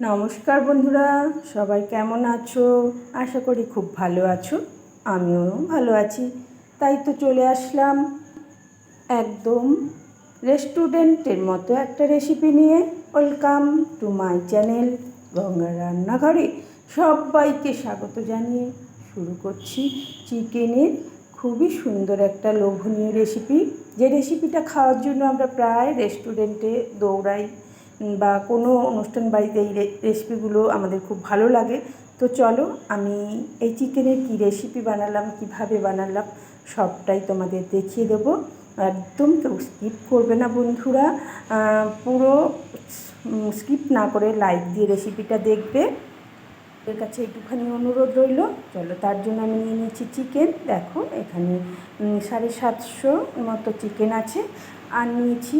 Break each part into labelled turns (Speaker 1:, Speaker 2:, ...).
Speaker 1: নমস্কার বন্ধুরা, সবাই কেমন আছো? আশা করি খুব ভালো আছো, আমিও ভালো আছি। তাই তো চলে আসলাম একদম রেস্টুরেন্টের মতো একটা রেসিপি নিয়ে। Welcome to my channel Ganga রান্নাঘরে। সবাইকে স্বাগত জানিয়ে শুরু করছি চিকেনের খুবই সুন্দর একটা লোভনীয় রেসিপি যে রেসিপিটা খাওয়ার জন্য আমরা প্রায় রেস্টুরেন্টে দৌড়াই। বা কোনো অনুষ্ঠান বাড়িতে এই রেসিপিগুলো আমাদের খুব ভালো লাগে। তো চলো, আমি এই চিকেনের কী রেসিপি বানালাম, কীভাবে বানালাম, সবটাই তোমাদের দেখিয়ে দেবো। একদম কেউ স্কিপ করবে না বন্ধুরা। পুরো স্কিপ না করে লাইক দিয়ে রেসিপিটা দেখবে। এর কাছে একটুখানি অনুরোধ রইল। চলো, তার জন্য আমি নিয়ে নিয়েছি চিকেন দেখো, এখানে সাড়ে সাতশো মতো চিকেন আছে। আর নিয়েছি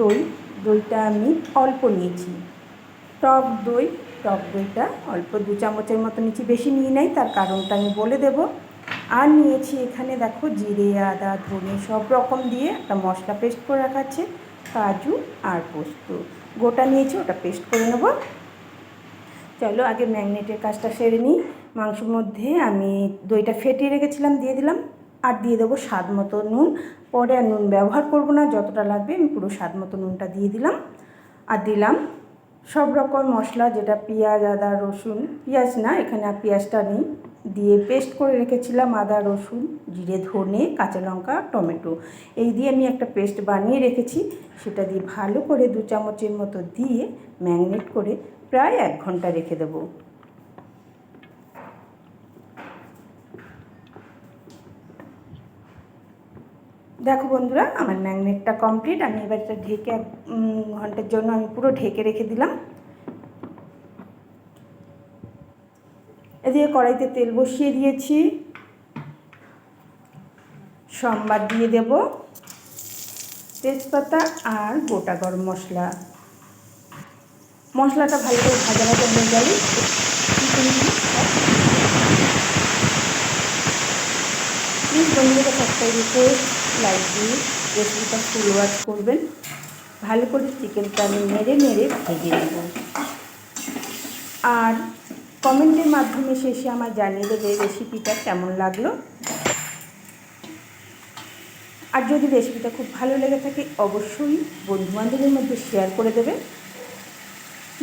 Speaker 1: দই। দইটা আমি অল্প নিয়েছি। টক দই, টক দইটা অল্প দু চামচের মতো নিয়েছি, বেশি নিয়ে নেই, তার কারণটা আমি বলে দেব। আর নিয়েছি এখানে দেখো জিরে, আদা, ধনে সব রকম দিয়ে একটা মশলা পেস্ট করে রাখাচ্ছে কাজু আর পোস্ত। গোটা নিয়েছি, ওটা পেস্ট করে নেব। চলো আগে ম্যাগনেটের কাজটা সেরে নিই। মাংসর মধ্যে আমি দইটা ফেটিয়ে রেখেছিলাম, দিয়ে দিলাম। আর দিয়ে দেবো স্বাদ মতো নুন। পরে আর নুন ব্যবহার করব না, যতটা লাগবে আমি পুরো স্বাদ মতো নুনটা দিয়ে দিলাম। আর দিলাম সব রকম মশলা, যেটা পেঁয়াজ, আদা, রসুন। পেঁয়াজ না, এখানে আর পেঁয়াজটা নেই দিয়ে পেস্ট করে রেখেছিলাম, আদা, রসুন, জিরে, ধনে, কাঁচা লঙ্কা, টমেটো। এই দিয়ে আমি একটা পেস্ট বানিয়ে রেখেছি। সেটা দিয়ে ভালো করে দু চামচের মতো দিয়ে ম্যাগনেট করে প্রায় এক ঘণ্টা রেখে দেবো। দেখো বন্ধুরা, আমার ম্যাগনেটটা কমপ্লিট। আমি এবার এটা ঢেকে এক ঘণ্টার জন্য আমি পুরো ঢেকে রেখে দিলাম। এদিকে কড়াইতে তেল বসিয়ে দিয়েছি। সোমবার দিয়ে দেব। তেজপাতা আর গোটা গরম মশলা। মশলাটা ভালো করে ভাজা ভাজা হয়ে গেলে প্লিজ বন্ধুদের রিকোয়েস্ট লাইক দিয়ে রেসিপিটা ফুল ওয়াচ করবেন। ভালো করে চিকেনটা আমি মেরে মেরে ভেজে নেব। আর কমেন্টের মাধ্যমে শেষে আমার জানিয়ে দেবে রেসিপিটা কেমন লাগল। আর যদি রেসিপিটা খুব ভালো লেগে থাকে, অবশ্যই বন্ধুবান্ধবের মধ্যে শেয়ার করে দেবে।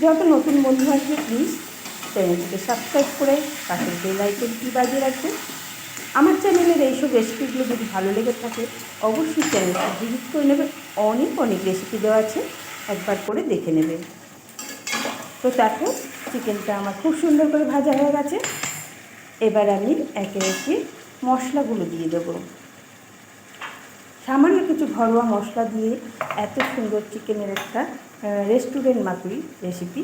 Speaker 1: যত নতুন বন্ধু আসবে প্লিজ চ্যানেলটিকে সাবস্ক্রাইব করে পাশের বেল আইকনটি বাজিয়ে রাখবে আমার চ্যানেলের এইসব রেসিপিগুলো যদি ভালো লেগে থাকে, অবশ্যই চ্যানেলটা ভিজিট করে নেবে অনেক অনেক রেসিপি দেওয়া আছে, একবার করে দেখে নেবে তো দেখো, চিকেনটা আমার খুব সুন্দর করে ভাজা হয়ে গেছে। এবার আমি একে একে মশলাগুলো দিয়ে দেবো। সামান্য কিছু ঘরোয়া মশলা দিয়ে এত সুন্দর চিকেনের একটা রেস্টুরেন্ট মাতুরি রেসিপি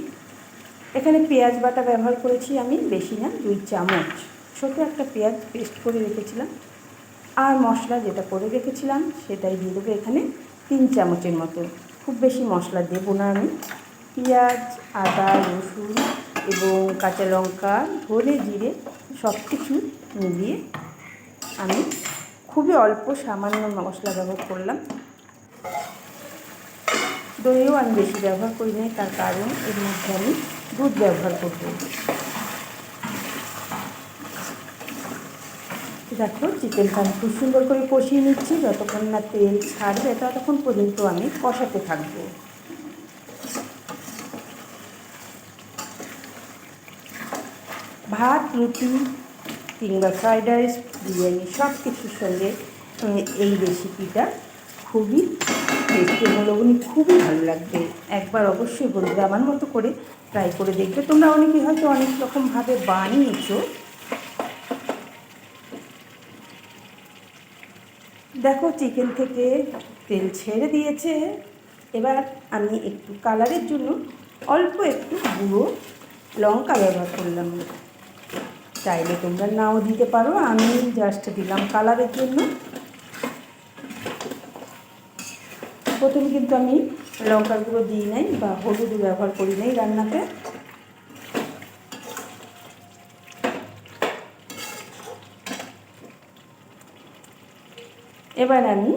Speaker 1: এখানে পেঁয়াজ বাটা ব্যবহার করেছি আমি, বেশি না, দুই চামচ। ছোটো একটা পেঁয়াজ পেস্ট করে রেখেছিলাম। আর মশলা যেটা করে রেখেছিলাম, সেটাই দিয়ে দেবো এখানে তিন চামচের মতো। খুব বেশি মশলা দেবো না আমি। পেঁয়াজ, আদা, রসুন এবং কাঁচা লঙ্কা ধরে জিরে সব কিছু মিলিয়ে আমি খুবই অল্প সামান্য মশলা ব্যবহার করলাম। দইও আমি বেশি ব্যবহার করি নাই, তার কারণ এর মধ্যে আমি দুধ ব্যবহার করব। দেখো, চিকেনটা আমি খুব সুন্দর করে কষিয়ে নিচ্ছি। যতক্ষণ না তেল ছাড়বে, ততক্ষণ পর্যন্ত আমি কষাতে থাকব। ভাত, রুটি কিংবা ফ্রাইড রাইস, বিরিয়ানি সব কিছুর সঙ্গে এই রেসিপিটা খুবই টেস্টি এবং লবণী খুবই ভালো লাগবে। একবার অবশ্যই বলবে, আমার মতো করে ট্রাই করে দেখবে। তোমরা অনেকে হয়তো অনেক রকমভাবে বানিয়েছো। দেখো চিকেন থেকে তেল ছেড়ে দিয়েছে। এবার আমি একটু কালারের জন্য অল্প একটু গুঁড়ো লঙ্কা ব্যবহার করলাম। চাইলে তোমরা নাও দিতে পারো, আমি জাস্ট দিলাম কালারের জন্য। প্রথমে কিন্তু আমি লঙ্কার গুঁড়ো দিই নাই বা হলুদ ব্যবহার করি নাই রান্নাতে। এবার আমি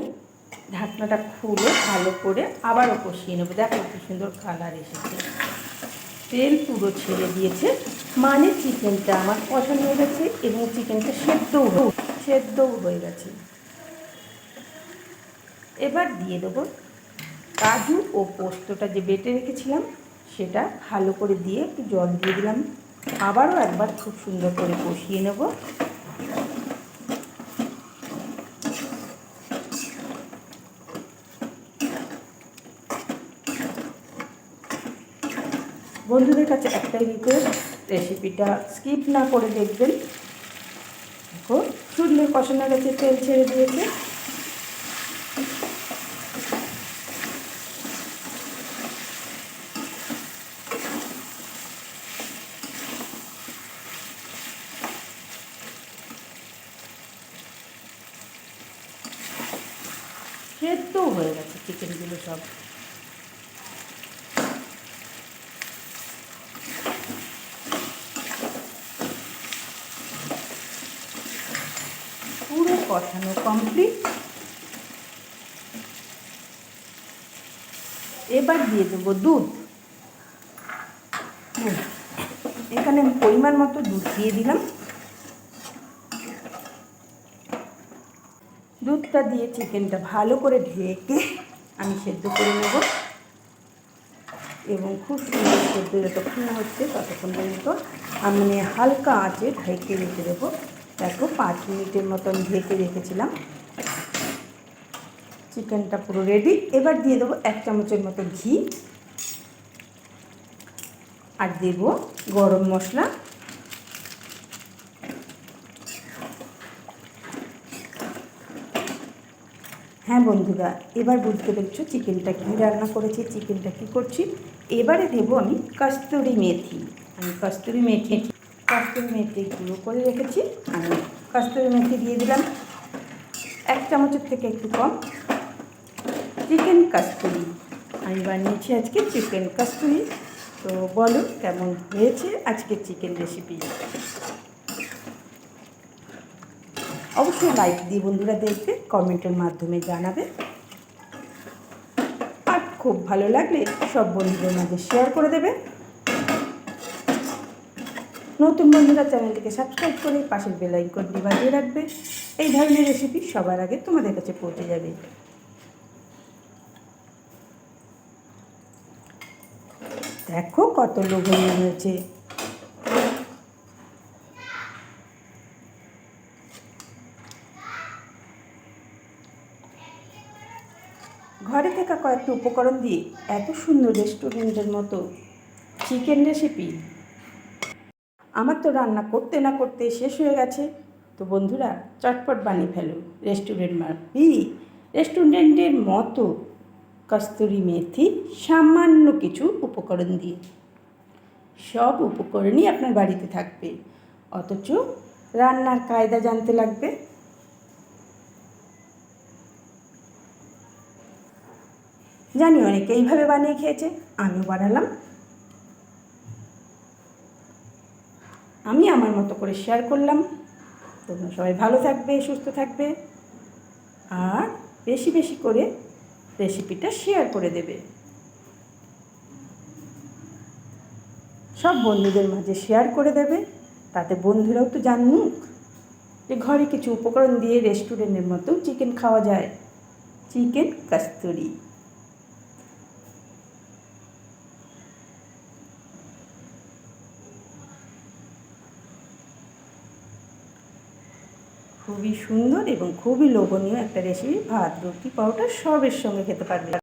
Speaker 1: ঢাকনাটা খুলে ভালো করে আবারও কষিয়ে নেব। দেখো কি সুন্দর কালার এসেছে। তেল পুরো ছেড়ে দিয়েছে। মানে চিকেনটা আমার পছন্দ হয়ে গেছে এবং চিকেনটা সেদ্ধও সেদ্ধও হয়ে গেছে। এবার দিয়ে দেবো কাজু ও পোস্তটা যে বেটে রেখেছিলাম, সেটা ভালো করে দিয়ে একটু জল দিয়ে দিলাম। আবারও একবার খুব সুন্দর করে কষিয়ে নেব। বন্ধুদের কাছে একটাই রিকোয়েস্ট রেসিপিটা স্কিপ না করে দেখবেন। দেখো সুন্দর কষানো গেছে তেল ছেড়ে দিয়েছে। সেদ্ধও হয়ে গেছে চিকেনগুলো সব পুরো কষানো কমপ্লিট এবার দিয়ে দেবো দুধ। এখানে পরিমাণ মতো দুধ দিয়ে দিলাম। দুধটা দিয়ে চিকেনটা ভালো করে ঢেকে আমি সেদ্ধ করে নেব। এবং খুব সুন্দর সেদ্ধ, যতক্ষণ হচ্ছে ততক্ষণ পর্যন্ত আমি হালকা আঁচে ঢেকে রেখে দেবো। দেখো পাঁচ মিনিটের মতন ঢেকে রেখেছিলাম। চিকেনটা পুরো রেডি এবার দিয়ে দেবো এক চামচের মতো ঘি। আর দেব গরম মশলা। হ্যাঁ বন্ধুরা, এবার বুঝতে পেরেছ চিকেনটা কী রান্না করেছি, চিকেনটা কী করছি। এবারে দেবো আমি কস্তুরি মেথি। আমি কস্তুরি মেথি কস্তুরি মেথি গুঁড়ো করে রেখেছি। আমি কস্তুরি মেথি দিয়ে দিলাম। এক চামচের থেকে একটু কম। চিকেন কাস্তুরি। আমি বানিয়েছি আজকে চিকেন কাস্তুরি। তো বলো, কেমন হয়েছে আজকে চিকেন রেসিপি অবশ্যই লাইক দিয়ে বন্ধুরা দেখবে কমেন্টের মাধ্যমে জানাবে। আর খুব ভালো লাগলে সব বন্ধুদের মাঝে শেয়ার করে দেবে। নতুন বন্ধুরা চ্যানেলটিকে সাবস্ক্রাইব করে পাশের বেল আইকনটি বাজিয়ে রাখবে। এই ধরনের রেসিপি সবার আগে তোমাদের কাছে পৌঁছে যাবে। দেখো কত লোভনীয় হয়েছে। ঘরে থাকা কয়েকটি উপকরণ দিয়ে এত সুন্দর রেস্টুরেন্টের মতো চিকেন রেসিপি আমার তো রান্না করতে না করতে শেষ হয়ে গেছে। তো বন্ধুরা, চটপট বানিয়ে ফেলো রেস্টুরেন্ট মাপি রেস্টুরেন্টের মতো কস্তুরি মেথি সামান্য কিছু উপকরণ দিয়ে। সব উপকরণই আপনার বাড়িতে থাকবে। অথচ রান্নার কায়দা জানতে লাগবে। জানি অনেকে এইভাবে বানিয়ে খেয়েছে, আমিও বানালাম। আমি আমার মতো করে শেয়ার করলাম। তোমরা সবাই ভালো থাকবে, সুস্থ থাকবে আর বেশি বেশি করে রেসিপিটা শেয়ার করে দেবে। সব বন্ধুদের মাঝে শেয়ার করে দেবে। তাতে বন্ধুরাও তো জানুক যে ঘরে কিছু উপকরণ দিয়ে রেস্টুরেন্টের মতো চিকেন খাওয়া যায়। চিকেন কাস্তুরি খুবই সুন্দর এবং খুবই লোভনীয় একটা রেসিপি ভাত রুটি পাউডার সবের সঙ্গে খেতে পারবে।